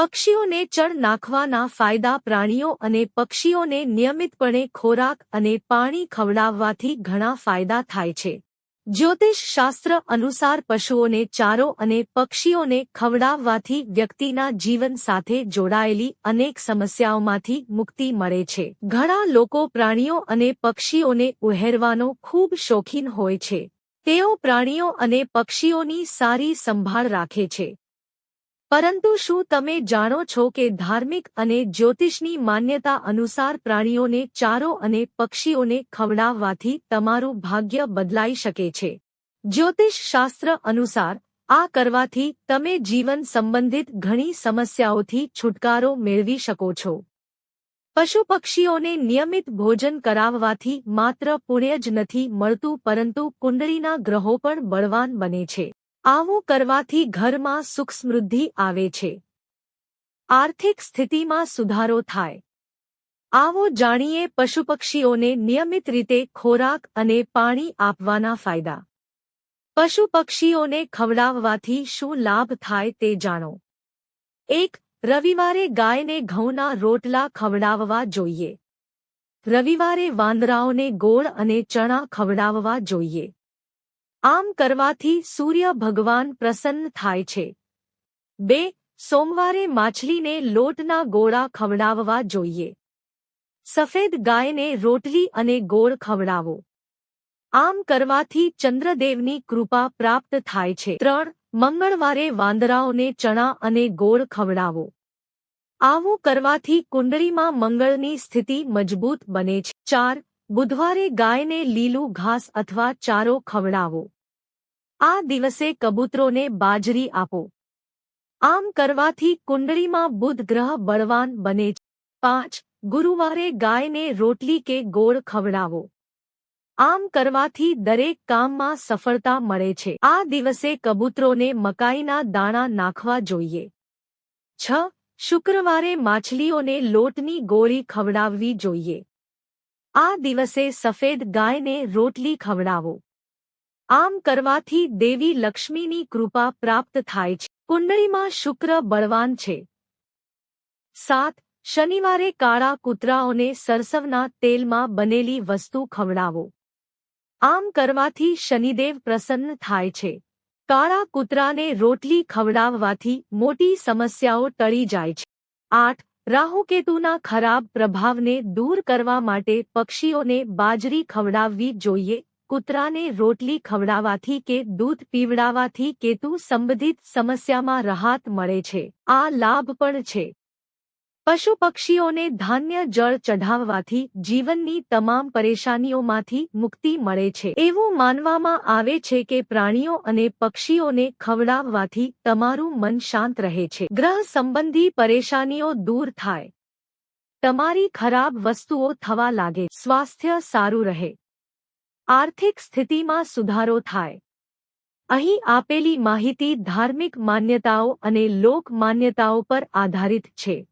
પક્ષીઓને ચણ નાખવાના ફાયદા પ્રાણીઓ અને પક્ષીઓને નિયમિતપણે ખોરાક અને પાણી ખવડાવવાથી ઘણા ફાયદા થાય છે. જ્યોતિષ શાસ્ત્ર અનુસાર પશુઓને ચારો અને પક્ષીઓને ખવડાવવાથી વ્યક્તિના જીવન સાથે જોડાયેલી અનેક સમસ્યાઓમાંથી મુક્તિ મળે છે. ઘણા લોકો પ્રાણીઓ અને પક્ષીઓને ઉહેરવાનો ખૂબ શોખીન હોય છે. તેઓ પ્રાણીઓ અને પક્ષીઓની સારી સંભાળ રાખે છે. પરંતુ શું તમે જાણો છો કે ધાર્મિક અને જ્યોતિષની માન્યતા અનુસાર પ્રાણીઓને ચારો અને પક્ષીઓને ખવડાવવાથી તમારું ભાગ્ય બદલાઈ શકે છે? જ્યોતિષ શાસ્ત્ર અનુસાર, આ કરવાથી તમે જીવન સંબંધિત ઘણી સમસ્યાઓથી છુટકારો મેળવી શકો છો. પશુ પક્ષીઓને નિયમિત ભોજન કરાવવાથી માત્ર પુણ્ય જ નથી મળતું પરંતુ કુંડળીના ગ્રહો પણ બળવાન બને છે. આવું કરવાથી ઘરમાં સુખ સમૃદ્ધિ આવે છે. આર્થિક સ્થિતિમાં સુધારો થાય. આવો જાણીએ પશુપક્ષીઓને નિયમિત રીતે ખોરાક અને પાણી આપવાના ફાયદા. પશુપક્ષીઓને ખવડાવવાથી શું લાભ થાય તે જાણો. એક, રવિવારે ગાયને ઘઉંના રોટલા ખવડાવવા જોઈએ. રવિવારે વાંદરાઓને ગોળ અને ચણા ખવડાવવા જોઈએ. આમ કરવાથી સૂર્ય ભગવાન પ્રસન્ન થાય છે. બે, સોમવારે માછલીને લોટના ગોળા ખવડાવવા જોઈએ. સફેદ ગાયને રોટલી અને ગોળ ખવડાવો. આમ કરવાથી ચંદ્રદેવની કૃપા પ્રાપ્ત થાય છે. ત્રણ, મંગળવારે વાંદરાઓને ચણા અને ગોળ ખવડાવો. આવું કરવાથી કુંડળીમાં મંગળની સ્થિતિ મજબૂત બને છે. ચાર બુધવારે ગાયને લીલું ઘાસ અથવા ચારો ખવડાવો. આ દિવસે કબૂતરોને બાજરી આપો. આમ કરવાથી કુંડળીમાં બુધ ગ્રહ બળવાન બને છે. પાંચ, ગુરુવારે ગાયને રોટલી કે ગોળ ખવડાવો. આમ કરવાથી દરેક કામમાં સફળતા મળે છે. આ દિવસે કબૂતરોને મકાઈના દાણા નાખવા જોઈએ. છ, શુક્રવારે માછલીઓને લોટની ગોળી ખવડાવવી જોઈએ. આ દિવસે સફેદ ગાયને રોટલી ખવડાવો. આમ કરવાથી દેવી લક્ષ્મીની કૃપા પ્રાપ્ત થાય છે. કુંડળીમાં શુક્ર બળવાન છે. સાત, શનિવારે કાળા કૂતરાઓને સરસવના તેલમાં બનેલી વસ્તુ ખવડાવો. આમ કરવાથી શનિદેવ પ્રસન્ન થાય છે. કાળા કૂતરાને રોટલી ખવડાવવાથી મોટી સમસ્યાઓ ટળી જાય છે. આઠ રાહુકેતુના ખરાબ પ્રભાવને દૂર કરવા માટે પક્ષીઓને બાજરી ખવડાવવી જોઈએ, કૂતરાને રોટલી ખવડાવવાથી કે દૂધ પીવડાવવાથી કેતુ સંબંધિત સમસ્યામાં રાહત મળે છે. આ લાભ પણ છે. પશુ પક્ષીઓને ધાન્ય જળ ચઢાવવાથી જીવનની તમામ પરેશાનીઓમાંથી મુક્તિ મળે છે. એવું માનવામાં આવે છે કે પ્રાણીઓ અને પક્ષીઓને ખવડાવવાથી તમારું મન શાંત રહે છે. ગ્રહ સંબંધી પરેશાનીઓ દૂર થાય. તમારી ખરાબ વસ્તુઓ થવા લાગે. સ્વાસ્થ્ય સારું રહે. આર્થિક સ્થિતિમાં સુધારો થાય. અહીં આપેલી માહિતી ધાર્મિક માન્યતાઓ અને લોક માન્યતાઓ પર આધારિત છે.